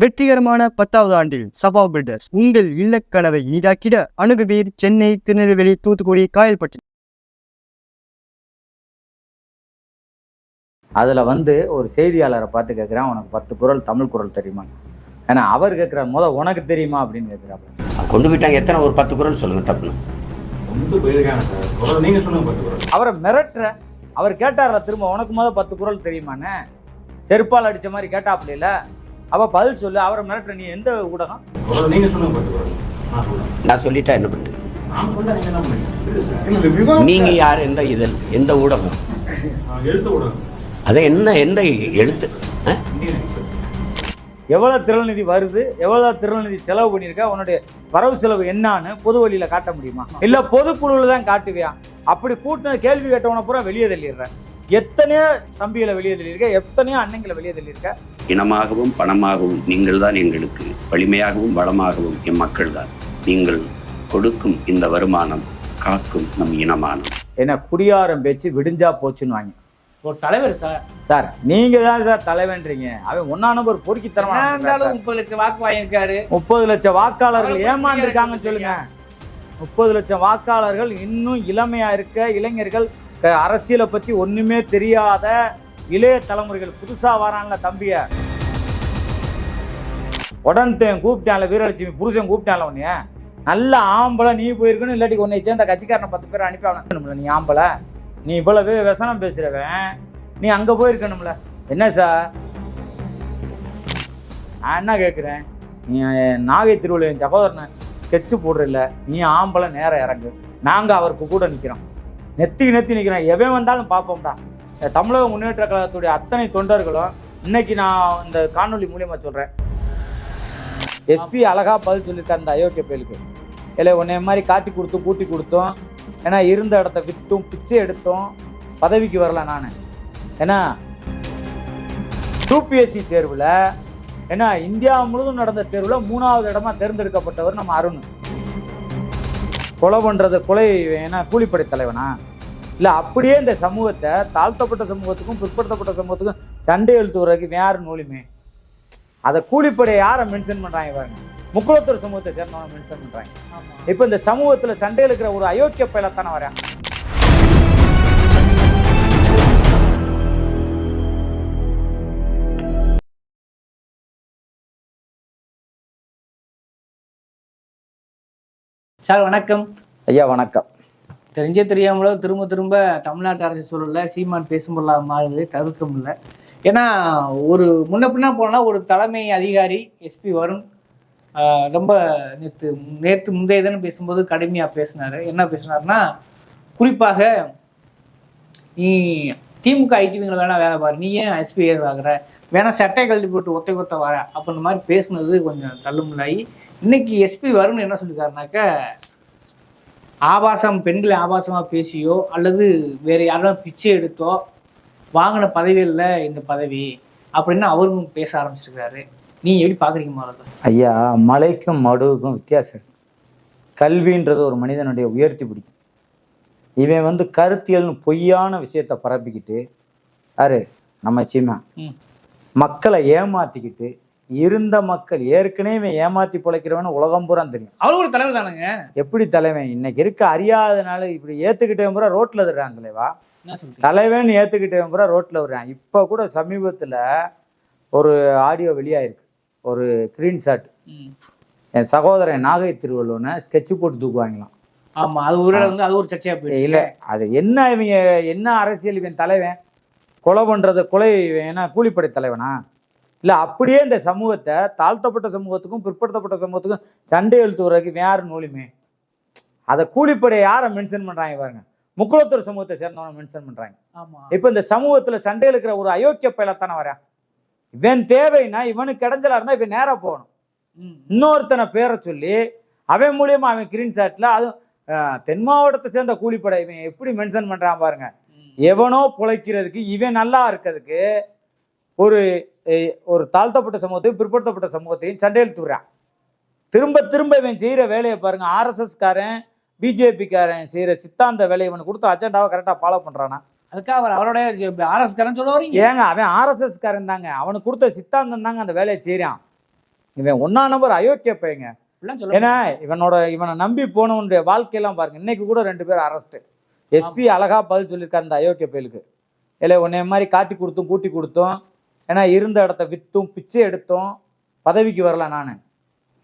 வெற்றிகரமான பத்தாவது ஆண்டில் சபா பில்டர்ஸ் உங்கள் இல்லக்கனவை இனிதாக்கிட அணுகுவீர் சென்னை திருநெல்வேலி தூத்துக்குடி காயல்பட்டி. அதில் வந்து ஒரு செய்தியாளரை பார்த்து கேட்குறேன் உனக்கு பத்து குரல் தமிழ் குரல் தெரியுமா? ஏன்னா அவர் கேட்குற முத உனக்கு தெரியுமா அப்படின்னு கேட்குறாப்புல கொண்டு போயிட்டாங்க. எத்தனை ஒரு பத்து குரல் சொல்லுங்க டப்புன்னு அவரை மிரட்டுற அவர் கேட்டார்ல திரும்ப உனக்கு முத பத்து குரல் தெரியுமான்னு? செருப்பால் அடிச்ச மாதிரி கேட்டாப்புல இல்ல? அவ பதில் சொல்லு அவரை மிரட்டுற நீ எந்த ஊடகம்? நான் சொல்றேன். நான் சொல்லிட்டா என்ன சொன்னா நீங்க யார் எந்த இதழ் எந்த ஊடகம்? அதை என்ன எந்த எழுத்து? எவ்வளவு திரள்நிதி வருது எவ்வளவு திரள்நிதி செலவு பண்ணியிருக்க உன்னுடைய வரவு செலவு என்னன்னு பொது வழியில காட்ட முடியுமா? இல்ல பொதுக்குழுல தான் காட்டுவியா? அப்படி கூட்டின கேள்வி கேட்டவன பூரா வெளியே தள்ளிடுற. எத்தனையோ தம்பிகளை வெளியே தள்ளியிருக்க எத்தனையோ அண்ணங்களை வெளியே தள்ளியிருக்க இனமாகவும் பணமாகவும் நீங்கள் தான் எங்களுக்கு வலிமையாகவும் வளமாகவும் எம் மக்கள் தான் நீங்கள் கொடுக்கும் இந்த வருமானம் காக்கும் நம் இனமானம். என்ன குடியாரம் பேச்சு விடிஞ்சா போச்சுன்னு வாங்க. ஒரு தலைவர் சார். சார் நீங்க தான் சார் தலைவன்றீங்க. அவன் ஒன்னா நம்பர் பொறுக்கித்தரமா என்ன இருந்தாலும் முப்பது லட்சம் வாக்கு வாங்கியிருக்காரு. முப்பது லட்சம் வாக்காளர்கள் ஏமாந்துருக்காங்கன்னு சொல்லுங்க. முப்பது லட்சம் வாக்காளர்கள் இன்னும் இளமையா இருக்க இளைஞர்கள் அரசியலை பத்தி ஒண்ணுமே தெரியாத இளைய தலைமுறைகள் புதுசாக வரான்ல தம்பிய. உடன்தேன் கூப்பிட்டான்ல வீரலட்சுமி புருஷன் கூப்பிட்டான்ல உன்னைய. நல்ல ஆம்பளை நீ போயிருக்கணும் இல்லாட்டி உன்னை சேர்ந்த கட்சிக்காரனை பத்து பேர் அனுப்பி நீ ஆம்பளை? நீ இவ்வளவு விசனம் பேசுறவன். நீ அங்கே போயிருக்கணும்ல. என்ன சார்? நான் என்ன கேட்குறேன் நீ நாகை திருவிழா என் சகோதரனை ஸ்கெட்சு போடுறதில்ல நீ ஆம்பளை நேரம் இறங்கு. நாங்கள் அவருக்கு கூட நிற்கிறோம் நெத்திக்கு நெத்தி நிற்கிறோம் எவன் வந்தாலும் பார்ப்போம்டா. தமிழக முன்னேற்ற கழகத்துடைய அத்தனை தொண்டர்களும் இன்னைக்கு நான் இந்த காணொலி மூலியமா சொல்கிறேன் எஸ்பி அழகா பதில் சொல்லியிருக்காரு இந்த அயோக்கிய பயலுக்கு இல்லை உன்னை மாதிரி காட்டி கொடுத்தும் கூட்டி கொடுத்தோம் ஏன்னா இருந்த இடத்த விற்றும் பிச்சை எடுத்தோம் பதவிக்கு வரல நான். ஏன்னா யூபிஎஸ்சி தேர்வில் ஏன்னா இந்தியா முழுவதும் நடந்த தேர்வில் மூணாவது இடமா தேர்ந்தெடுக்கப்பட்டவர் நம்ம அருண். கொலை பண்ணுறது கொலை ஏன்னா கூலிப்படை தலைவனா? இல்லை அப்படியே இந்த சமூகத்தை தாழ்த்தப்பட்ட சமூகத்துக்கும் பிற்படுத்தப்பட்ட சமூகத்துக்கும் சண்டை எழுத்து வர்றதுக்கு வேறு நூலுமே. அதை கூலிப்படை யாரை மென்ஷன் பண்ணுறாங்க பாருங்க. முக்குளத்தூர் சமூகத்தை சேர்ந்தவங்க மென்ஷன் பண்ணுறாங்க இப்போ இந்த சமூகத்தில் சண்டை இருக்கிற ஒரு அயோக்கிய பயலத்தானே வரேன். சார் வணக்கம். ஐயா வணக்கம். தெரிஞ்சே தெரியாமலோ திரும்ப திரும்ப தமிழ்நாட்டு அரசு சூழலில் சீமான் பேசும்பொருளாக மாறுவதை தவிர்க்க முடியல ஏன்னா ஒரு முன்ன பின்னா போனால் ஒரு தலைமை அதிகாரி எஸ்பி வருண் ரொம்ப நேற்று நேற்று முந்தைய தினம் பேசும்போது கடுமையாக பேசினாரு. என்ன பேசினார்னா குறிப்பாக நீ திமுக ஐடிவிங்களை வேணா வேலை பாரு நீ ஏன் எஸ்பி வாங்குற வேணா சட்டை கழட்டி போட்டு ஒத்தை கொத்த வர அப்படின்ற மாதிரி பேசுனது கொஞ்சம் தள்ளுமுள்ளாகி இன்னைக்கு எஸ்பி வருன்னு என்ன சொல்லியிருக்காருனாக்கா ஆபாசம் பெண்களை ஆபாசமாக பேசியோ அல்லது வேறு யாரும் பிச்சை எடுத்தோ வாங்கின பதவியில் இந்த பதவி அப்படின்னு அவரும் பேச ஆரம்பிச்சிருக்காரு நீ எப்படி பார்க்குறீங்க முதல்ல? ஐயா மலைக்கும் மடுவுக்கும் வித்தியாசம் இருக்கு. கல்வின்றது ஒரு மனிதனுடைய உயர்த்தி பிடிக்கும். இவன் வந்து கருத்தியல்னு பொய்யான விஷயத்தை பரப்பிக்கிட்டு யாரு? நம்ம சீமா. மக்களை ஏமாத்திக்கிட்டு இருந்த மக்கள் ஏற்கனவே ஏமாத்தி பிழைக்கிறவனு உலகம் பூரா தெரியும். ஒரு தலைவர் தானுங்க? எப்படி தலைவன்? இன்னைக்கு இருக்க அறியாதனால இப்படி ஏத்துக்கிட்டவன் பூரா ரோட்ல தர்றான் தலைவா தலைவன் ஏத்துக்கிட்டவன் பூரா ரோட்ல வர்றான். இப்போ கூட சமீபத்துல ஒரு ஆடியோ வெளியாயிருக்கு. ஒரு ஸ்க்ரீன்ஷாட் ம். என் சகோதரன் நாகை திருவள்ளுவனை ஸ்கெட்ச் போட்டு தூக்குவாங்களாம். ஆமா அது ஒரு வந்து அது ஒரு சர்ச்சையா போயிடுச்சு இல்ல அது என்ன இவங்க என்ன அரசியல் இவன் தலைவன்? கொலை பண்றது கொலை இவன் என்ன கூலிப்படை தலைவனா? இல்ல அப்படியே இந்த சமூகத்தை தாழ்த்தப்பட்ட சமூகத்துக்கும் பிற்படுத்தப்பட்ட சமூகத்துக்கும் சண்டை எழுத்து வர்றதுக்கு வேற நூலுமே? அதை கூலிப்படை யாரை மென்ஷன் பண்றாங்க பாருங்க. முக்குளத்தூர் சமூகத்தை சேர்ந்தவனை மென்ஷன் பண்றாங்க. ஆமா. இப்போ இந்த சமூகத்துல சண்டை இருக்கிற ஒரு அயோக்கிய பயலத்தானே வரேன் இவன் தேவைன்னா இவனுக்கு கிடைஞ்சலா இருந்தா இவன் நேரா போகணும். இன்னொருத்தனை பேரை சொல்லி அவன் மூலியமா அவன் ஸ்கிரீன்ஷாட்ல அதுவும் அஹ், தென் மாவட்டத்தை சேர்ந்த கூலிப்படை இவன் எப்படி மென்ஷன் பண்றான் பாருங்க. எவனோ பிழைக்கிறதுக்கு இவன் நல்லா இருக்கிறதுக்கு ஒரு ஒரு தாழ்த்தப்பட்ட சமூகத்தையும் பிற்படுத்தப்பட்ட சமூகத்தையும் சண்டையில் தூறான் திரும்ப திரும்ப இவன் செய்யற வேலையை பாருங்க. ஆர்எஸ்எஸ் காரன் பிஜேபி காரன் செய்யற சித்தாந்த வேலையை இவனுக்கு கொடுத்த அஜெண்டாவை கரெக்டா ஃபாலோ பண்றானா? அதுக்காக அவர் அவருடைய ஆர்எஸ் காரன் சொல்ல வரீங்க? ஏங்க அவன் ஆர்எஸ்எஸ் காரன் தாங்க. அவனுக்கு கொடுத்த சித்தாந்தம் தாங்க அந்த வேலையை செய்றான். இவன் ஒன்னா நம்பர் அயோக்கிய பையங்க. ஏன்னா இவனோட இவனை நம்பி போனவனுடைய வாழ்க்கையெல்லாம் பாருங்க. இன்னைக்கு கூட ரெண்டு பேர் அரெஸ்ட் எஸ்பி அழகா பதில் சொல்லியிருக்காரு அந்த அயோக்கிய பயலுக்கு. இல்லை உன்னைய மாதிரி காட்டி கொடுத்தும் கூட்டி கொடுத்தோம் ஏன்னா இருந்த இடத்த விற்றும் பிச்சை எடுத்தும் பதவிக்கு வரல நான்.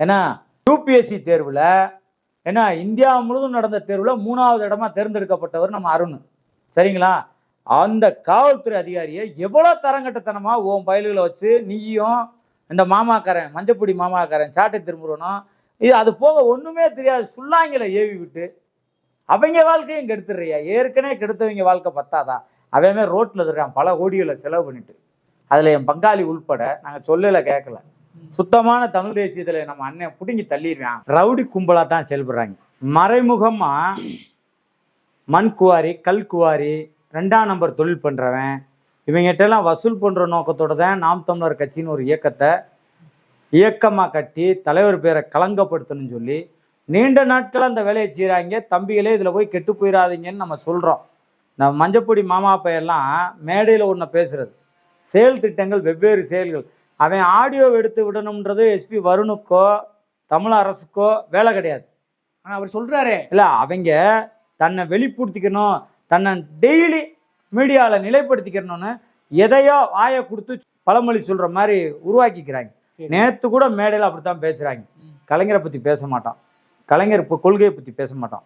ஏன்னா யூபிஎஸ்சி தேர்வில் ஏன்னா இந்தியா முழுதும் நடந்த தேர்வில் மூணாவது இடமா தேர்ந்தெடுக்கப்பட்டவர் நம்ம அருண். சரிங்களா? அந்த காவல்துறை அதிகாரியை எவ்வளோ தரங்கட்டத்தனமாக உன் பயல்களை வச்சு நீயும் இந்த மாமாக்காரன் மஞ்சப்பொடி மாமாக்காரன் சாட்டை திரும்புறனும் இது அது போக ஒன்றுமே தெரியாது சுல்லாங்கில ஏவி விட்டு அவங்க வாழ்க்கையும் கெடுத்துடுறியா? ஏற்கனவே கெடுத்தவங்க வாழ்க்கை பத்தாதா? அவன் ரோட்டில் இருக்கிறான் பல கோடிகளை செலவு பண்ணிட்டு. அதில் என் பங்காளி உள்பட நாங்கள் சொல்லலை கேட்கல சுத்தமான தமிழ் தேசியத்தில் நம்ம அண்ணன் பிடுங்கி தள்ளிடுவேன். ரவுடி கும்பலாக தான் செயல்படுறாங்க. மறைமுகமாக மண் குவாரி கல் குவாரி ரெண்டாம் நம்பர் தொழில் பண்றவன் இவங்கிட்டெல்லாம் வசூல் பண்ணுற நோக்கத்தோட தான் நாம் தமிழர் கட்சின்னு ஒரு இயக்கத்தை இயக்கமாக கட்டி தலைவர் பேரை களங்கப்படுத்தணும்னு சொல்லி நீண்ட நாட்கள் அந்த வேலையை செய்கிறாங்க தம்பிகளே இதில் போய் கெட்டு போயிடாதீங்கன்னு நம்ம சொல்கிறோம் நம்ம மஞ்சப்பொடி மாமா பையெல்லாம் மேடையில் ஒன்று பேசுறது. செயல் திட்டங்கள் வெவ்வேறு செயல்கள். அவன் ஆடியோ எடுத்து விடணுன்றது எஸ்பி வருணுக்கோ தமிழ் அரசுக்கோ வேலை கிடையாது. ஆனா அவர் சொல்றாரு. இல்லை அவங்க தன்னை வெளிப்படுத்திக்கணும் தன்னை டெய்லி மீடியாவில் நிலைப்படுத்திக்கணும்னு எதையோ வாயை கொடுத்து பழமொழி சொல்கிற மாதிரி உருவாக்கிக்கிறாங்க. நேற்று கூட மேடையில் அப்படித்தான் பேசுகிறாங்க ம். கலைஞரை பற்றி பேச மாட்டான். கலைஞர் இப்போ கொள்கையை பற்றி பேச மாட்டான்.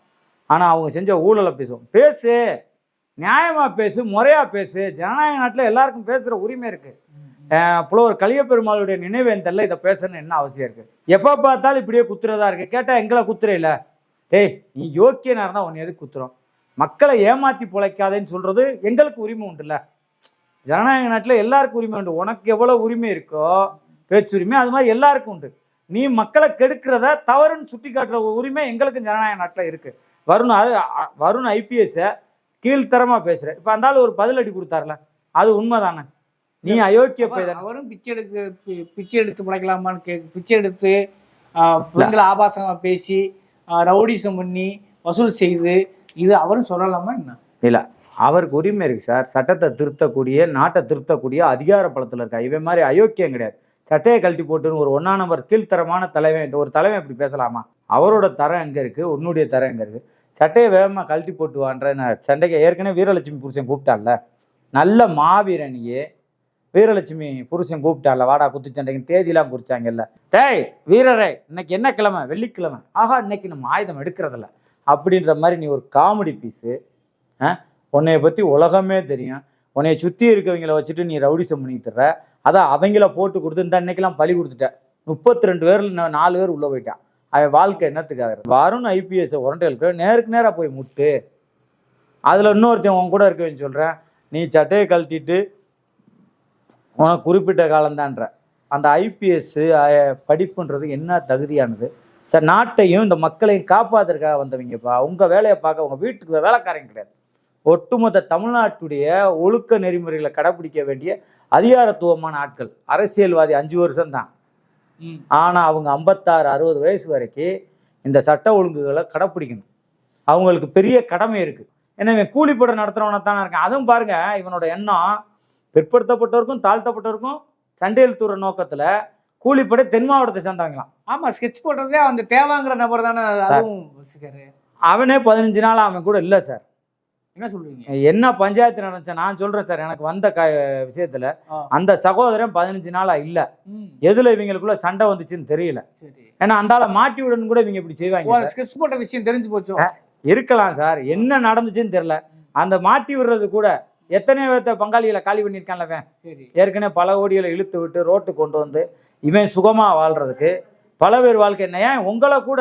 ஆனால் அவங்க செஞ்ச ஊழலை பேசுவோம் பேசு. நியாயமாக பேசு முறையாக பேசு. ஜனநாயக நாட்டில் எல்லாருக்கும் பேசுகிற உரிமை இருக்குது புலவர் கலியபெருமாளுடைய நினைவேந்தல்ல இதை பேசணும்னு என்ன அவசியம் இருக்கு? எப்போ பார்த்தாலும் இப்படியே குத்துறதா இருக்கு. கேட்டா எங்களை குத்துற இல்ல. டேய் நீ யோக்கியனா இருந்தா உன்னை எதுக்கு குத்துறோம்? மக்களை ஏமாத்தி பிழைக்காதேன்னு சொல்றது எங்களுக்கு உரிமை உண்டுல்ல. ஜனநாயக நாட்டில் எல்லாருக்கும் உரிமை உண்டு. உனக்கு எவ்வளவு உரிமை இருக்கோ பேச்சுரிமை அது மாதிரி எல்லாருக்கும் உண்டு. நீ மக்களை கெடுக்கிறத தவறுன்னு சுட்டி காட்டுற உரிமை எங்களுக்கு ஜனநாயக நாட்டில் இருக்கு. வருண் வருண் ஐபிஎஸ்ஸை கீழ்த்தரமா பேசுற இப்போ அந்த ஆளு ஒரு பதிலடி கொடுத்தாருல அது உண்மைதானே? நீ அயோக்கிய போய் அவர்- அவரும் பிச்சை எடுக்க பி- பிச்சை எடுத்து பிழைக்கலாமான்னு கே பிச்சை எடுத்து பெண்களை ஆபாசமா பேசி ரவுடிசம் பண்ணி வசூல் செய்து இது அவரும் சொல்லலாமா என்ன? இல்ல அவருக்கு உரிமை இருக்கு சார். சட்டத்தை திருத்தக்கூடிய நாட்டை திருத்தக்கூடிய அதிகார பலத்தில் இருக்கா இவன் மாதிரி அயோக்கியம் கிடையாது. சட்டையை கழட்டி போட்டுன்னு ஒரு ஒன்னா நம்பர் கீழ்த்தரமான தலைவன் ஒரு தலைவன் இப்படி பேசலாமா? அவரோட தரம் எங்க இருக்கு? உன்னுடைய தரம் எங்க இருக்கு? சட்டையை வேகமாக கழட்டி போட்டு நான் சண்டைக்கு ஏற்கனவே வீரலட்சுமி புருஷன் கூப்பிட்டான்ல. நல்ல மாவீரனியே வீரலட்சுமி புருஷன் கூப்பிட்டான்ல. வாடா குத்துச்சண்டைக்கு தேதியெலாம் குறிச்சாங்கல்ல. டேய் வீரரே இன்னைக்கு என்ன கிழமை? வெள்ளிக்கிழமை. ஆஹா இன்னைக்கு நம்ம ஆயுதம் எடுக்கிறதில்ல. அப்படின்ற மாதிரி நீ ஒரு காமெடி பீஸு உன்னைய பற்றி உலகமே தெரியும். உன்னைய சுற்றி இருக்கவங்கள வச்சுட்டு நீ ரவுடிசம் பண்ணிட்டு தர்ற அதான் அவங்கள போட்டு கொடுத்து இந்த அன்னைக்கெல்லாம் பழி கொடுத்துட்ட. முப்பத்தி ரெண்டு பேரில் நாலு பேர் உள்ளே போயிட்டான் அவன் வாழ்க்கை என்னத்துக்காக வருண் ஐபிஎஸ் உரண்டைகளுக்கு நேருக்கு நேராக போய் முட்டு. அதில் இன்னொருத்தன் உன் கூட இருக்கவேன்னு சொல்கிறேன் நீ சட்டையை கழட்டிட்டு உனக்கு குறிப்பிட்ட காலம்தான்ற. அந்த ஐபிஎஸ் படிப்புன்றது என்ன தகுதியானது? சார் நாட்டையும் இந்த மக்களையும் காப்பாத்துறதுக்காக வந்தவங்கப்பா. உங்கள் வேலையை பார்க்க உங்கள் வீட்டுக்கு வேலைக்காரங்க கிடையாது. ஒட்டுமொத்த தமிழ்நாட்டுடைய ஒழுக்க நெறிமுறைகளை கடைப்பிடிக்க வேண்டிய அதிகாரத்துவமான ஆட்கள். அரசியல்வாதி அஞ்சு வருஷம்தான். ஆனால் அவங்க ஐம்பத்தாறு அறுபது வயசு வரைக்கும் இந்த சட்ட ஒழுங்குகளை கடைப்பிடிக்கணும். அவங்களுக்கு பெரிய கடமை இருக்கு. ஏன்னா இவன் கூலிப்படம் நடத்துறவனை தானே இருக்கான். அதுவும் பாருங்க இவனோட எண்ணம் பிற்படுத்தப்பட்டவருக்கும் தாழ்த்தப்பட்டவருக்கும் சண்டையெழுத்துற நோக்கத்துல கூலிப்படை தென் மாவட்டத்தை சேர்ந்தவங்களாம். ஆமா ஸ்கெட்ச் போடுறதே அந்த தேவாங்கிற நபர் தானே அவனே பதினஞ்சு நாள் அவன் கூட இல்லை சார். என்ன சொல்றீங்க? என்ன பஞ்சாயத்து நடந்துச்சு? நான் சொல்றேன் சார் எனக்கு வந்த க விஷயத்துல. அந்த சகோதரன் பதினஞ்சு நாளா இல்ல. எதுல இவங்களுக்குள்ள சண்டை வந்துச்சுன்னு தெரியல. ஏன்னா அந்த ஆளை மாட்டி விடணும் கூட இவங்க இப்படி செய்வாங்க. ஸ்கெட்ச் போட்ட விஷயம் தெரிஞ்சு போச்சோ? இருக்கலாம் சார். என்ன நடந்துச்சுன்னு தெரியல. அந்த மாட்டி விடுறது கூட எத்தனை பேர்த்த பங்காளிகளை காலி பண்ணியிருக்கான்ல ஏற்கனவே பல கோடிகளை இழுத்து விட்டு ரோட்டு கொண்டு வந்து இவன் சுகமா வாழ்றதுக்கு பல பேர் வாழ்க்கை. என்ன ஏன் உங்களை கூட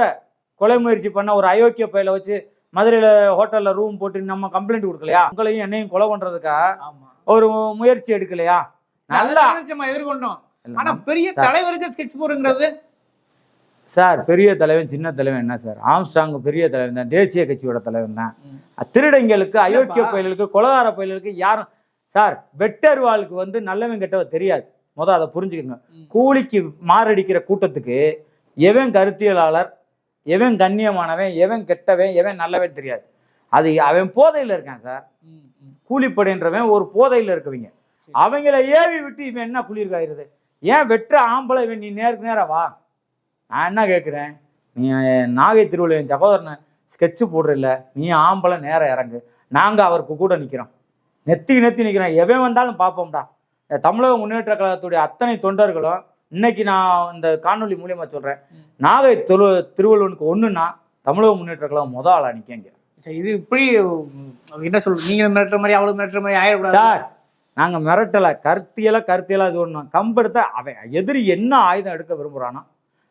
கொலை முயற்சி பண்ண ஒரு அயோக்கிய பையில வச்சு மதுரையில ஹோட்டல்ல ரூம் போட்டு நம்ம கம்ப்ளைண்ட் கொடுக்கலையா? உங்களையும் என்னையும் கொலை பண்றதுக்கா? ஆமா. ஒரு முயற்சி எடுக்கலையா? நல்லா. எதிர்கொண்டோம் ஆனா பெரிய. தலைவருக்கு ஸ்கெட்ச் போடுங்கிறது சார் பெரிய தலைவன் சின்ன தலைவன் என்ன சார்? ஆம்ஸ்டாங் பெரிய தலைவன் தான் தேசிய கட்சியோட தலைவன் தான். திருடங்களுக்கு அயோக்கிய. பயல்களுக்கு கொலகார பயல்களுக்கு யாரும் சார் வெட்டர்வாளுக்கு வந்து நல்லவன் கெட்டவன் தெரியாது. முத அதை புரிஞ்சுக்கோங்க. கூலிக்கு மாரடிக்கிற கூட்டத்துக்கு எவன் கருத்தியலாளர் எவன் கண்ணியமானவன் எவன் கெட்டவன் எவன் நல்லவன் தெரியாது. அது அவன் போதையில் இருக்கான் சார். கூலிப்படைன்றவன் ஒரு போதையில் இருக்கவங்க. அவங்கள ஏவி விட்டு இவன் என்ன குளிர் காயுறது? ஏன் வெற்ற ஆம்பளை இவன் நீ நேருக்கு நேரா வா. நான் என்ன கேட்குறேன் நீ நாகை திருவள்ளுவர் என் சகோதரனை ஸ்கெட்சு போடுறில்ல. நீ ஆம்பளை நேரம் இறங்கு. நாங்கள் அவருக்கு கூட நிற்கிறோம் நெத்திக்கு நெத்தி நிற்கிறோம் எவன் வந்தாலும் பார்ப்போம்டா. தமிழக முன்னேற்ற கழகத்துடைய அத்தனை தொண்டர்களும் இன்னைக்கு நான் இந்த காணொளி மூலியமா சொல்கிறேன் நாகை திரு திருவள்ளுவனுக்கு ஒன்றுன்னா தமிழக முன்னேற்ற கழகம் முத ஆளா நிற்கங்க சரி, இது இப்படி என்ன சொல்றது? நீங்க மிரட்டுற மாதிரி அவளுக்கு மிரட்டுற மாதிரி ஆயிடக்கூடாது. சார் நாங்க மிரட்டல. கருத்தியல கருத்தியலா இது ஒண்ணும். கம்பெடுத்த அவன் எதிரி என்ன ஆயுதம் எடுக்க விரும்புறானோ.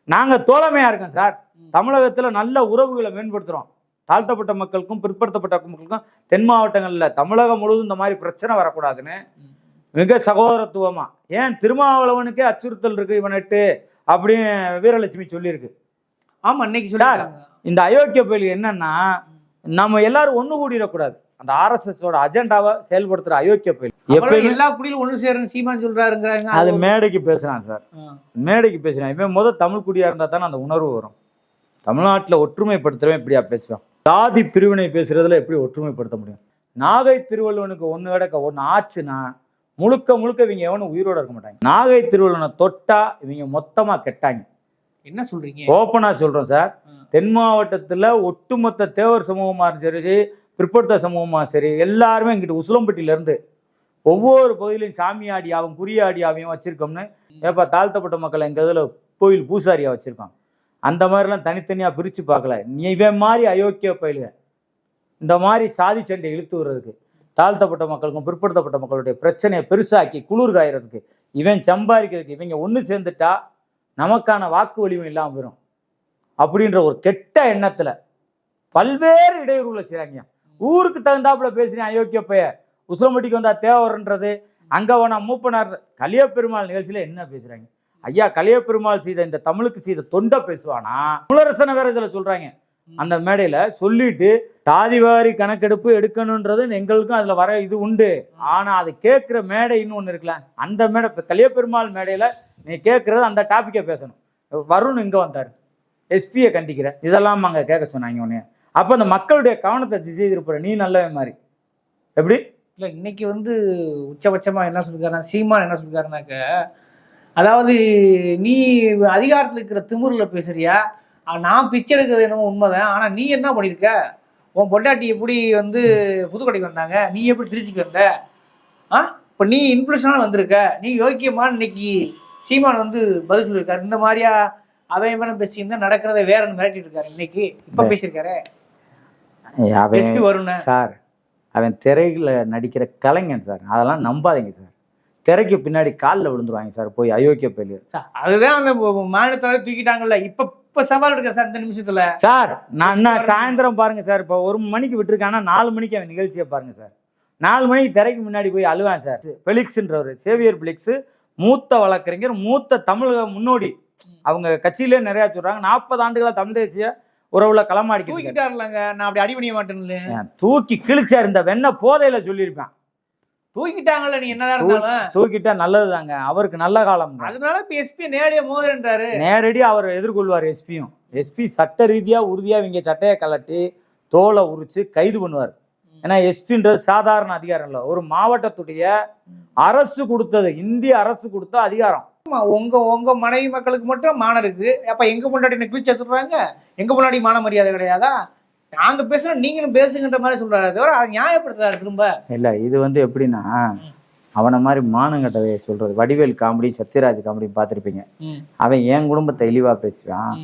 நாங்க தோழமையா இருக்கோம் சார். தமிழகத்துல நல்ல உறவுகளை மேம்படுத்துறோம். தாழ்த்தப்பட்ட மக்களுக்கும் பிற்படுத்தப்பட்ட மக்களுக்கும் தென் மாவட்டங்கள்ல தமிழகம் முழுவதும் இந்த மாதிரி பிரச்சனை வரக்கூடாதுன்னு மிக சகோதரத்துவமா? ஏன் திருமாவளவனுக்கே அச்சுறுத்தல் இருக்கு இவனிட்டு? அப்படின்னு வீரலட்சுமி சொல்லியிருக்கு. ஆமா இன்னைக்கு சார் இந்த அயோக்கிய பயில் என்னன்னா நம்ம எல்லாரும் ஒண்ணு கூடிடக்கூடாது. அந்த ஆர்எஸ்எஸோட அஜெண்டாவை செயல்படுத்துற அயோக்கிய பயில். எப்பயுமே எல்லா குடியிலும் ஒண்ணு சேருன்னு சீமான் சொல்றாருங்கிறாங்க. அது மேடைக்கு பேசுறான் சார். மேடைக்கு பேசுறான். இவன் முத தமிழ் குடியா இருந்தா தானே அந்த உணர்வு வரும். தமிழ்நாட்டுல ஒற்றுமைப்படுத்துறவன் இப்படியா பேசுவான். சாதி பிரிவினை பேசுறதுல எப்படி ஒற்றுமைப்படுத்த முடியும்? நாகை திருவள்ளுவனுக்கு ஒண்ணு கிடக்க ஒண்ணு ஆச்சுன்னா முழுக்க முழுக்க இவங்க எவனும் உயிரோட இருக்க மாட்டாங்க. நாகை திருவள்ளுவனை தொட்டா இவங்க மொத்தமா கெட்டாங்க. என்ன சொல்றீங்க? ஓப்பனா சொல்றோம் சார். தென் மாவட்டத்துல ஒட்டுமொத்த தேவர் சமூகமா சரி பிற்படுத்த சமூகமா சரி எல்லாருமே இங்கிட்டு உசிலம்பட்டியில இருந்து ஒவ்வொரு பகுதியிலையும் சாமியாடியாவும் குறியாடியாவையும் வச்சிருக்கோம்னு. ஏப்பா தாழ்த்தப்பட்ட மக்களை எங்க இதில் கோயில் பூசாரியா வச்சிருக்கோம் அந்த மாதிரிலாம் தனித்தனியா பிரிச்சு பார்க்கல. நீ இவன் மாதிரி அயோக்கிய பயிலுக இந்த மாதிரி சாதி சண்டை இழுத்து வர்றதுக்கு தாழ்த்தப்பட்ட மக்களுக்கும் பிற்படுத்தப்பட்ட மக்களுடைய பிரச்சனையை பெருசாக்கி குளிர் காயறதுக்கு இவன் சம்பாதிக்கிறதுக்கு இவங்க ஒன்று சேர்ந்துட்டா நமக்கான வாக்கு வலிமை இல்லாமல் போயிடும் அப்படின்ற ஒரு கெட்ட எண்ணத்தில் பல்வேறு இடையூறுகளை செய்கிறாங்க ஊருக்கு தகுந்தாப்புல பேசுகிறேன் அயோக்கிய பைய உசிலம்பட்டிக்கு வந்தால் தேவரன்றது அங்கே வேணா மூப்பனார் கலியப்பெருமாள் நிகழ்ச்சியில் என்ன பேசுகிறாங்க ஐயா கலியப்பெருமாள் செய்த இந்த தமிழுக்கு செய்த தொண்டை பேசுவானா? குலரசனை வேற இதில் சொல்கிறாங்க அந்த மேடையில சொல்லிட்டு தாதிவாரி கணக்கெடுப்பு எடுக்கணுன்றது எங்களுக்கும் அதுல வர இது உண்டு. ஆனா அது கேட்கிற மேடைன்னு ஒன்று ஒண்ணு இருக்குல்ல அந்த மேடை இப்ப கலியப்பெருமாள் மேடையில நீ கேட்கறது அந்த டாபிக்கை பேசணும். வருண் இங்க வந்தாரு. எஸ்பியை கண்டிக்கிற. இதெல்லாம் அங்க கேட்க சொன்னாங்க உன்னைய. அப்ப அந்த மக்களுடைய கவனத்தை திசை திருப்புற. நீ நல்லவே மாதிரி எப்படி? இல்லை இன்னைக்கு வந்து உச்சபட்சமா என்ன சொல்லிருக்காருன்னா சீமான் என்ன சொல்லிருக்காருனாக்க அதாவது நீ அதிகாரத்தில் இருக்கிற திமுறில் பேசுறியா? நான் பிச்சை எடுக்கிறது என்னமோ உண்மைதான். ஆனா நீ என்ன பண்ணிருக்க? உன் பொண்டாட்டி எப்படி வந்து புதுக்கடைக்கு வந்தாங்க? நீ எப்படி திருச்சிக்கு வந்த? ஆ? இப்போ நீ இன்ஃப்ளூஷனால வந்திருக்க. நீ யோக்கியமான இன்னைக்கு சீமான் வந்து பதில் சொல்லியிருக்காரு இந்த மாதிரியா அவன் இவனும் பேசியிருந்தா நடக்கிறத வேறன்னு மிரட்டிட்டு இருக்காரு இன்னைக்கு. இப்ப பேசியிருக்காரு. எஸ்பி வருண சார் அவன் திரையில நடிக்கிற கலைஞன் சார். அதெல்லாம் நம்பாதீங்க சார். திரைக்கு பின்னாடி காலில் விழுந்துருவாங்க சார் போய் அயோக்கிய பயிலு அதுதான் அந்த மாநிலத்தை தூக்கிட்டாங்கல்ல. இப்ப இப்ப சவால் எடுக்க சார் இந்த நிமிஷத்துல? சார் நான் என்ன சாயந்தரம் பாருங்க சார். இப்போ ஒரு மணிக்கு விட்டுருக்கானா நாலு மணிக்கு அவன் நிகழ்ச்சியை பாருங்க சார். நாலு மணிக்கு திரைக்கு முன்னாடி போய் அழுவான் சார். பெலிக்ஸ்ன்றவர் சேவியர் பெலிக்ஸ் மூத்த வழக்கறிஞர் மூத்த தமிழக முன்னோடி. அவங்க கட்சியிலே நிறைய சொல்றாங்க. நாற்பது ஆண்டுகளா தமிழ் தேசிய உறவுல இருக்காரு. தூக்கிட்டாருலங்க. நான் அப்படி அடி பண்ணிய மாட்டேன்னு தூக்கி கிழிச்சார். இந்த வெண்ண போதையில சொல்லியிருப்பேன். தூக்கிட்டாங்கல்ல நீ என்னதான் இருந்தாலும். தூக்கிட்டா நல்லதுதாங்க. அவருக்கு நல்ல காலம். அதனால இப்ப எஸ்பி நேரடியா மோதுன்றாரு நேரடி அவர் எதிர்கொள்வார் எஸ்பியும் எஸ்பி சட்ட ரீதியா உறுதியா இவங்க சட்டையை கலட்டி தோலை உரிச்சு கைது பண்ணுவார். ஏன்னா எஸ்பின்றது சாதாரண அதிகாரம் இல்லை. ஒரு மாவட்டத்துடைய அரசு கொடுத்தது இந்திய அரசு கொடுத்த அதிகாரம். உங்க உங்க மனைவி மக்களுக்கு மட்டும் மானம் இருக்கு. அப்ப எங்க முன்னாடி என்ன கிழிச்சு எடுத்துடுறாங்க எங்க முன்னாடி மான மரியாதை கிடையாதா? நாங்க பேசுறோம் நீங்களும் பேசுங்கன்ற மாதிரி சொல்றாரு தவிர அதை நியாயப்படுத்துறாரு திரும்ப. இல்லை இது வந்து எப்படின்னா அவனை மாதிரி மானங்கட்டவை சொல்றது. வடிவேல் காமெடி சத்யராஜ் காமெடி பார்த்துருப்பீங்க. அவன் என் குடும்பத்தை இழிவா பேசுவான்.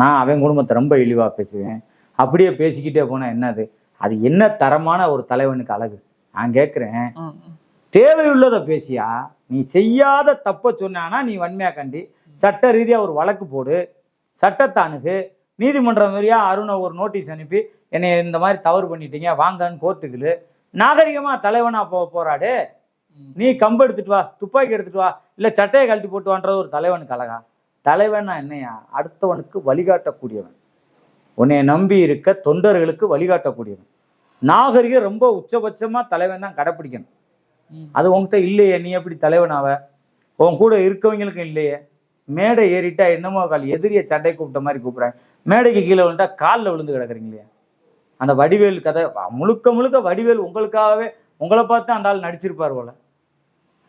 நான் அவன் குடும்பத்தை ரொம்ப இழிவா பேசுவேன். அப்படியே பேசிக்கிட்டே போனா என்னது? அது என்ன தரமான ஒரு தலைவனுக்கு அழகு? நான் கேட்குறேன் தேவையுள்ளதை பேசியா? நீ செய்யாத தப்பை சொன்னானா நீ வன்மையா கண்டி. சட்ட ரீதியா ஒரு வழக்கு போடு. சட்டத்தை அணுகு. நீதிமன்றம் வழியா அருணை ஒரு நோட்டீஸ் அனுப்பி என்னை இந்த மாதிரி தவறு பண்ணிட்டீங்க வாங்கன்னு கோர்ட்டுக்குள்ளு நாகரிகமா தலைவனா போ போராடு நீ கம்பு எடுத்துட்டு வா துப்பாக்கி எடுத்துட்டு வா இல்ல சட்டையை கழட்டி போட்டு வான்றது ஒரு தலைவனுக்கு அழகா. தலைவன்னா என்னையா? அடுத்தவனுக்கு வழிகாட்டக்கூடியவன். உன்னை நம்பி இருக்க தொண்டர்களுக்கு வழிகாட்டக்கூடியவன். நாகரிகம் ரொம்ப உச்சபட்சமா தலைவன் தான் கடைப்பிடிக்கணும். அது உன்கிட்ட இல்லையே நீ எப்படி தலைவனாவ? உன் கூட இருக்கவங்களுக்கும் இல்லையே. மேடை ஏறிட்டா என்னமோ கால் எதிரியை சண்டை கூப்பிட்ட மாதிரி கூப்பிட்றாங்க. மேடைக்கு கீழே விழுந்தா காலில் விழுந்து கிடக்குறீங்களே அந்த வடிவேல் கதை முழுக்க முழுக்க வடிவேல் உங்களுக்காகவே உங்களை பார்த்து அந்த ஆள் நடிச்சிருப்பார் போல.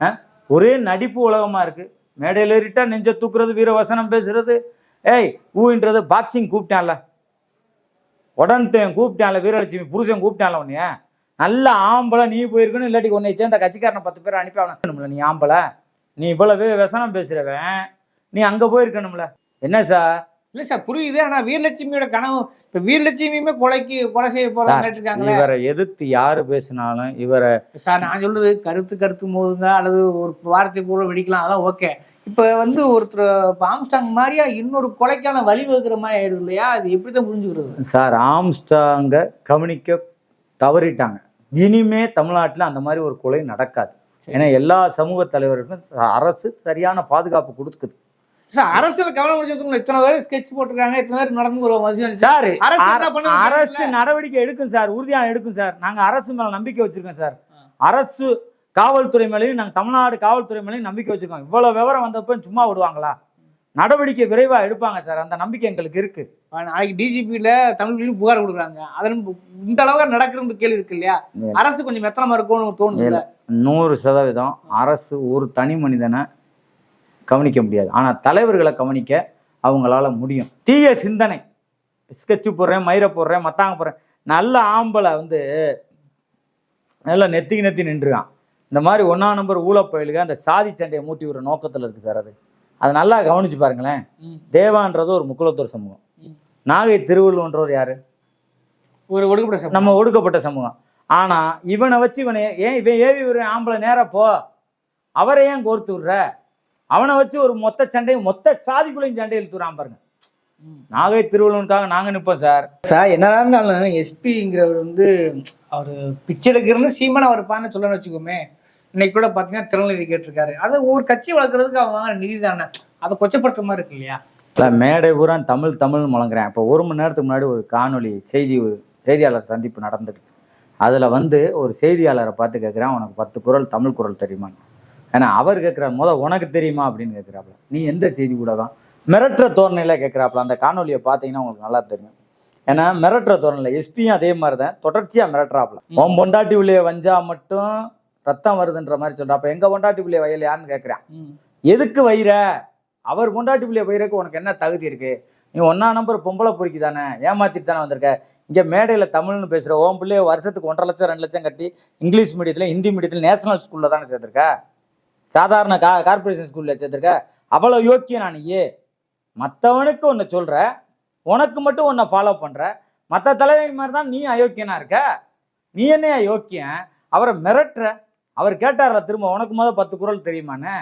ஆ? ஒரே நடிப்பு உலகமா இருக்கு. மேடையில் ஏறிட்டா நெஞ்ச தூக்குறது வீர வசனம் பேசுறது. ஏய் ஊன்றது பாக்ஸிங் கூப்பிட்டான்ல. உடன்தேன் கூப்பிட்டான்ல வீரலட்சுமி புருஷன் கூப்பிட்டான்ல உன்னைய. நல்ல ஆம்பளை நீ போயிருக்கணும் இல்லாட்டி உன்னை சேர்ந்த கட்சிக்காரனை பத்து பேர் அனுப்பி அவனும்ல நீ ஆம்பளை நீ இவ்வளவு வசனம் பேசுறவன். நீ அங்க போயிருக்கணும்ல. என்ன சார்? இல்ல சார் புரியுது. ஆனா வீரலட்சுமியோட கனவு இப்ப வீரலட்சுமியுமே கொலைக்கு கொலை செய்ய இருக்காங்களே இவரை எதிர்த்து யாரு பேசினாலும் இவரை சார் நான் சொல்றது கருத்து கருத்து மோதுங்க அல்லது ஒரு வார்த்தை பூர்வம் வெடிக்கலாம் அதெல்லாம் ஓகே. இப்ப வந்து ஒருத்தர் இப்ப ஆம்ஸ்டாங் மாதிரியா இன்னொரு கொலைக்கான வழி வகுக்கிற மாதிரி ஆயிடுது இல்லையா? அது எப்படிதான் புரிஞ்சுக்கிறது? சார் ஆம்ஸ்டாங்க கவனிக்க தவறிட்டாங்க. இனிமே தமிழ்நாட்டில் அந்த மாதிரி ஒரு கொலை நடக்காது. ஏன்னா எல்லா சமூக தலைவருக்கும் ச- அரசு சரியான பாதுகாப்பு கொடுக்குது. சார் அரசுல கவனம் முடிச்சதுக்கு இத்தனை பேர் ஸ்கெட்ச் போட்டிருக்காங்க இத்தனை பேர் நடந்து மதியம் சார் அரசு. நடவடிக்கை எடுக்கும் சார் உறுதியான எடுக்கும் சார். நாங்க அரசு மேல நம்பிக்கை வச்சிருக்கோம் சார். அரசு காவல்துறை மேலேயும் நாங்க தமிழ்நாடு காவல்துறை மேலேயும் நம்பிக்கை வச்சிருக்கோம். இவ்வளவு விவரம் வந்தப்ப சும்மா விடுவாங்களா? நடவடிக்கை விரைவா எடுப்பாங்க சார் அந்த நம்பிக்கை எங்களுக்கு இருக்கு. நாளைக்கு டிஜிபியில தமிழ்லையும் புகார் கொடுக்குறாங்க. அதன் இந்த அளவுக்கு நடக்குறது கேள்வி இருக்கு இல்லையா? இல்ல. அரசு கொஞ்சம் மெத்தனமா இருக்கும்னு தோணுது நூறு சதவீதம் அரசு ஒரு தனி மனிதனை கவனிக்க முடியாது. ஆனால் தலைவர்களை கவனிக்க அவங்களால முடியும். தீய சிந்தனை. ஸ்கெட்சு போடுறேன் மயிரை போடுறேன் மத்தாங்க போடுறேன். நல்ல ஆம்பளை வந்து நல்லா நெத்திக்கு நெத்தி நின்றுறான். இந்த மாதிரி ஒன்றா நம்பர் ஊழப்பயலுக அந்த சாதி சண்டையை மூட்டி விடுற நோக்கத்தில் இருக்குது சார் அது. அது நல்லா கவனிச்சு பாருங்களேன். தேவான்றது ஒரு முக்குலத்தூர் சமூகம். நாகை திருவள்ளுவன்றவர் யாரு? ஒரு ஒடுக்கப்பட்ட. நம்ம ஒடுக்கப்பட்ட சமூகம். ஆனா இவனை வச்சு இவனை ஏன் இவன் ஏவி விடுற ஆம்பளை நேரா போ. அவரை ஏன் கோர்த்து விடுற? அவனை வச்சு ஒரு மொத்த சண்டையும் மொத்த சாதிக்குள்ளையும் சண்டை இழுத்துறான் பாருங்க. நாகை திருவள்ளுவனுக்காக நாங்க நிற்போம் சார். சார் என்னதான் இருந்தாலும் எஸ்பிங்கிறவர் வந்து அவர் பிச்சை எடுக்கிறன்னு சீமான அவர் பான்னு சொல்லணும்னு வச்சுக்கோமே. இன்னைக்கு கூட பார்த்தீங்கன்னா திறநிதி கேட்டிருக்காரு. அது ஒரு கட்சி வளர்க்குறதுக்கு அவங்க நிதி தானே. அதை கொச்சப்படுத்த மாதிரி இருக்கு இல்லையா? இல்ல, மேடை பூரா தமிழ் தமிழ் முழங்குறேன். இப்போ ஒரு மணி நேரத்துக்கு முன்னாடி ஒரு காணொளி செய்தி செய்தியாளர் சந்திப்பு நடந்துட்டு. அதுல வந்து ஒரு செய்தியாளரை பார்த்து கேட்குறான் உனக்கு பத்து குரல் தமிழ் குரல் தெரியுமான்னு. ஏன்னா அவர் கேட்குறாரு முத உனக்கு தெரியுமா அப்படின்னு கேட்குறாப்புல நீ எந்த செய்தி கூட தான். மிரட்டுற தோரணையில் கேட்குறாப்புல அந்த காணொலியை பார்த்தீங்கன்னா உங்களுக்கு நல்லா தெரியும். ஏன்னா மிரட்டுற தோரணையில் எஸ்பியும் அதே மாதிரி தான் தொடர்ச்சியாக மிரட்டுறாப்புல உன் பொண்டாட்டி உள்ளே வஞ்சா மட்டும் ரத்தம் வருதுன்ற மாதிரி சொல்றாப்ப எங்க பொண்டாட்டி உள்ளே வயல் யாருன்னு கேட்குறான் எதுக்கு வைர அவர் பொண்டாட்டி பிள்ளைய வைரக்கு உனக்கு என்ன தகுதி இருக்கு? நீ ஒன்னா நம்பர் பொம்பளை பொறுக்கி தானே? ஏமாத்திட்டு தானே வந்திருக்க? இங்க மேடையில தமிழ்னு பேசுற ஓம் பிள்ளைய வருஷத்துக்கு ஒன்றரை லட்சம் ரெண்டு லட்சம் கட்டி இங்கிலீஷ் மீடியத்துல ஹிந்தி மீடியத்துல நேஷனல் ஸ்கூல்ல தானே சேர்த்திருக்க சாதாரண கா கார்பரேஷன் ஸ்கூலில் சேர்த்திருக்க அவ்வளோ யோக்கியம் நான் ஏ மற்றவனுக்கு ஒன்று சொல்கிற உனக்கு மட்டும் உன்னை ஃபாலோ பண்ணுற மற்ற தலைவன் மாதிரி தான் நீ அயோக்கியனா இருக்க? நீ என்னையா யோக்கியன்? அவரை மிரட்டுற. அவர் கேட்டார்ல திரும்ப உனக்கு மொதல் பத்து குரல் தெரியுமானே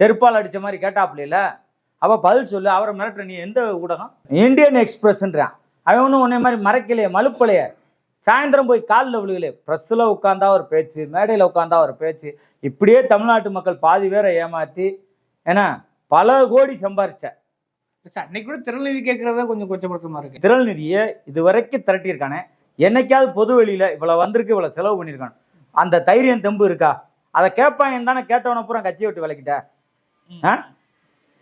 செருப்பால் அடித்த மாதிரி கேட்டாப்லையில அவள் பதில் சொல்லு அவரை மிரட்டுற. நீ எந்த ஊடகம்? இந்தியன் எக்ஸ்பிரஸ்ன்றான். அவன் ஒன்றும் உன்னை மாதிரி மறைக்கலையே மலுப்பலையே சாயந்தரம் போய் காலில் விழுகலையே ப்ரெஸ்ஸில் உட்காந்தா ஒரு பேச்சு மேடையில் உட்காந்தா ஒரு பேச்சு. இப்படியே தமிழ்நாட்டு மக்கள் பாதி பேரை ஏமாத்தி ஏன்னா பல கோடி சம்பாரிச்சிட்ட சார் அன்னைக்கு கூட திறநிதி கேட்கறத கொஞ்சம் கொச்சப்படுத்த மாதிரி இருக்கு. திரள் நிதியை இது வரைக்கும் திரட்டியிருக்கானே. என்னைக்காவது பொது வெளியில இவ்வளவு வந்திருக்கு இவ்வளவு செலவு பண்ணியிருக்கான். அந்த தைரியம் தெம்பு இருக்கா? அதை கேட்பாங்க தானே கேட்டவன பூரா கட்சியை விட்டு விளக்கிட்ட ஆ?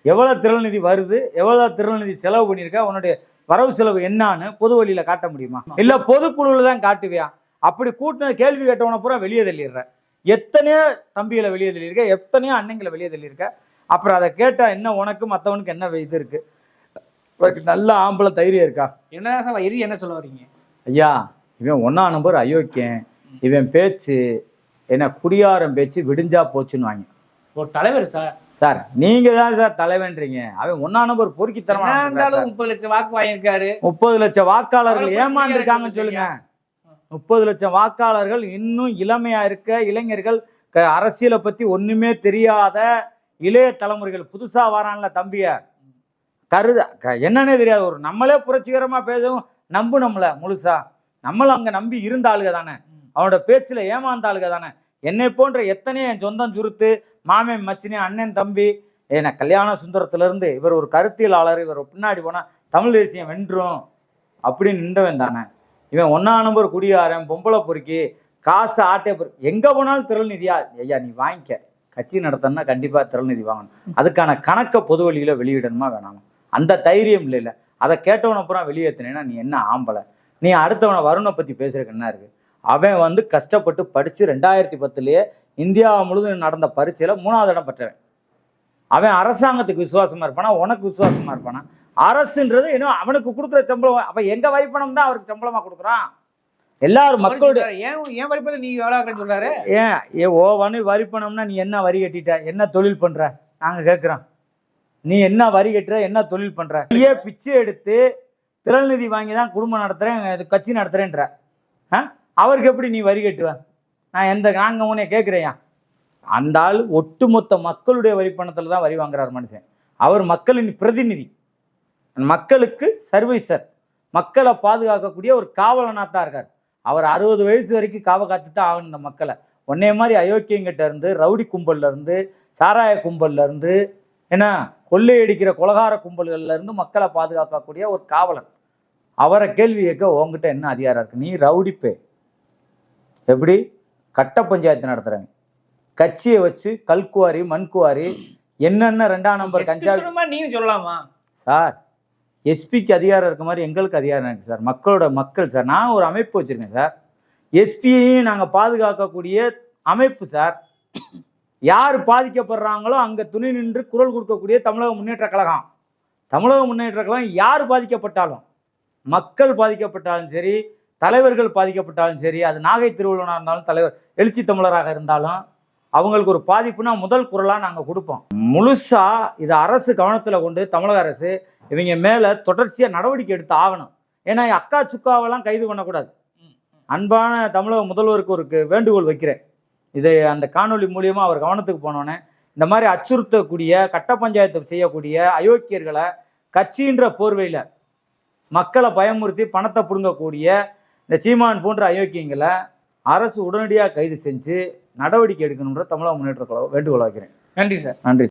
எவ்வளவு திரள் நிதி வருது எவ்வளவு திரள் நிதி செலவு பண்ணியிருக்க? உன்னுடைய வரவு செலவு என்னான்னு பொது வழியில காட்ட முடியுமா? இல்ல பொதுக்குழுவில் தான் காட்டுவியா? அப்படி கூட்டின கேள்வி கேட்டவன பூரா வெளியே தள்ளிடுற. எத்தனையோ தம்பிகளை வெளியே தள்ளியிருக்க எத்தனையோ அண்ணங்களை வெளியே தள்ளியிருக்க. அப்புறம் அதை கேட்டா என்ன உனக்கு மற்றவனுக்கு என்ன இது இருக்கு? நல்ல ஆம்பளை தைரியம் இருக்கா? என்னதான் சார் இது என்ன சொல்ல வரீங்க ஐயா இவன் ஒன்னா நம்பர் அயோக்கியன். இவன் பேச்சு என்ன குடியாரம் பேச்சு விடிஞ்சா போச்சுன்னு வாங்க. ஒரு தலைவர் சார். சார் நீங்க தான் சார் தலைவன்றீங்க. அவன் ஒன்னா நம்பர் பொறுக்கித்தனமா இருந்தாலும். முப்பது லட்சம் வாக்கு வாங்கியிருக்காரு. முப்பது லட்சம் வாக்காளர்கள் ஏமாந்துருக்காங்கன்னு சொல்லுங்க. முப்பது லட்சம் வாக்காளர்கள் இன்னும் இளமையா இருக்க இளைஞர்கள் அரசியலை பத்தி ஒண்ணுமே தெரியாத இளைய தலைமுறைகள். புதுசா வரான்ல தம்பிய. கருத என்னன்னே தெரியாது. ஒரு நம்மளே புரட்சிகரமா பேசவும் நம்புனோம்ல முழுசா. நம்மளும் அங்க நம்பி இருந்த ஆளுக தானே. அவனோட பேச்சுல ஏமாந்த ஆளுக தானே. என்னை போன்ற எத்தனையோ என் சொந்தம் சுருத்து மாமன் மச்சினி அண்ணன் தம்பி என்ன கல்யாண சுந்தரத்திலேருந்து இவர் ஒரு கருத்தியலாளர் இவர் பின்னாடி போனால் தமிழ் தேசியம் வென்றும் அப்படின்னு நின்றவன் தானே. இவன் ஒன்றா நம்பர் குடியாரன் பொம்பளை பொறுக்கி காசு ஆட்டை பொறு எங்கே போனாலும் திரள் நிதியா? ஐயா நீ வாங்கிக்க. கட்சி நடத்தணும்னா கண்டிப்பாக திரள் நிதி வாங்கணும். அதுக்கான கணக்கை பொது வழியில் வெளியிடணுமா வேணாமா? அந்த தைரியம் இல்லை இல்லை அதை கேட்டவனை அப்புறம் வெளியேற்றினேன்னா நீ என்ன ஆம்பளை? நீ அடுத்தவனை வருணை பற்றி பேசுறதுக்கு என்ன இருக்குது அவன் வந்து கஷ்டப்பட்டு படிச்சு ரெண்டாயிரத்தி பத்துலயே இந்தியா முழுவதும் நடந்த பரீட்சையில மூணாவது இடம் பெற்றவன். அவன் அரசாங்கத்துக்கு விசுவாசமா இருப்பானா? உனக்கு விசுவாசமா இருப்பானா? அரசுன்றது இன்னும் அவனுக்கு கொடுக்குற சம்பளம் அப்ப எங்க வரி பணம் தான் அவருக்கு சம்பளமா கொடுக்குறான்? எல்லாரும் மக்களுடைய ஏன் ஏன் வரிப்பதை நீ எவ்வளோ ஏன் ஏ ஓ வனு வரி பணம்னா நீ என்ன வரி கட்டிட்ட? என்ன தொழில் பண்ற? நாங்க கேட்குறோம் நீ என்ன வரி கட்டுற? என்ன தொழில் பண்ற? நீயே பிச்சை எடுத்து திரள் நிதி வாங்கி தான் குடும்பம் நடத்துறேன் இது கட்சி நடத்துறேன்ற. ஆ? அவருக்கு எப்படி நீ வரி கட்டுவ? நான் எந்த நாங்க உன்னை கேட்குறேயா அந்த ஆள் ஒட்டுமொத்த மக்களுடைய வரி பணத்தில் தான் வரி வாங்குறார் மனுஷன். அவர் மக்களின் பிரதிநிதி. மக்களுக்கு சர்வீசர். மக்களை பாதுகாக்கக்கூடிய ஒரு காவலனாக தான் இருக்கார். அவர் அறுபது வயசு வரைக்கும் காவ காத்து தான் ஆகணும் இந்த மக்களை. ஒன்னே மாதிரி அயோக்கியங்கிட்ட இருந்து ரவுடி கும்பல்லேருந்து சாராய கும்பல்லேருந்து என்ன கொள்ளையடிக்கிற கொலகார கும்பல்கள்லேருந்து மக்களை பாதுகாக்கக்கூடிய ஒரு காவலன். அவரை கேள்வி கேட்க உங்ககிட்ட என்ன அதிகாரம் இருக்கு? நீ ரவுடிப்பே. எப்படி? கட்ட பஞ்சாயத்து நடத்துறேன் கட்சியை வச்சு கல்குவாரி மண்குவாரி என்னென்ன ரெண்டாம் நம்பர் கஞ்சா சும்மா நீங்க சொல்லலாமா? சார் எஸ்பிக்கு அதிகாரம் இருக்க மாதிரி எங்களுக்கு அதிகாரம் இருக்கு சார். மக்களோட மக்கள் சார். நான் ஒரு அமைப்பு வச்சிருக்கேன் சார். எஸ்பியையும் நாங்கள் பாதுகாக்கக்கூடிய அமைப்பு சார். யார் பாதிக்கப்படுறாங்களோ அங்கே துணி நின்று குரல் கொடுக்கக்கூடிய தமிழக முன்னேற்ற கழகம். தமிழக முன்னேற்ற கழகம் யார் பாதிக்கப்பட்டாலும் மக்கள் பாதிக்கப்பட்டாலும் சரி தலைவர்கள் பாதிக்கப்பட்டாலும் சரி அது நாகை திருவள்ளுவனாக இருந்தாலும் தலைவர் எழுச்சி தமிழராக இருந்தாலும் அவங்களுக்கு ஒரு பாதிப்புனா முதல் குரலாக நாங்கள் கொடுப்போம். முழுசாக இதை அரசு கவனத்தில் கொண்டு தமிழக அரசு இவங்க மேலே தொடர்ச்சியாக நடவடிக்கை எடுத்து ஆகணும். ஏன்னா அக்கா சுக்காவெல்லாம் கைது பண்ணக்கூடாது. அன்பான தமிழக முதல்வருக்கு ஒரு வேண்டுகோள் வைக்கிறேன். இதை அந்த காணொளி மூலியமாக அவர் கவனத்துக்கு போனோன்னே இந்த மாதிரி அச்சுறுத்தக்கூடிய கட்ட பஞ்சாயத்து செய்யக்கூடிய அயோக்கியர்களை கட்சின்ற போர்வையில் மக்களை பயமுறுத்தி பணத்தை பிடுங்கக்கூடிய இந்த சீமான் போன்ற அயோக்கியங்களை அரசு உடனடியாக கைது செஞ்சு நடவடிக்கை எடுக்கணுன்ற தமிழக முன்னேற்ற கழகம் வேண்டுகோள் வைக்கிறேன். நன்றி சார். நன்றி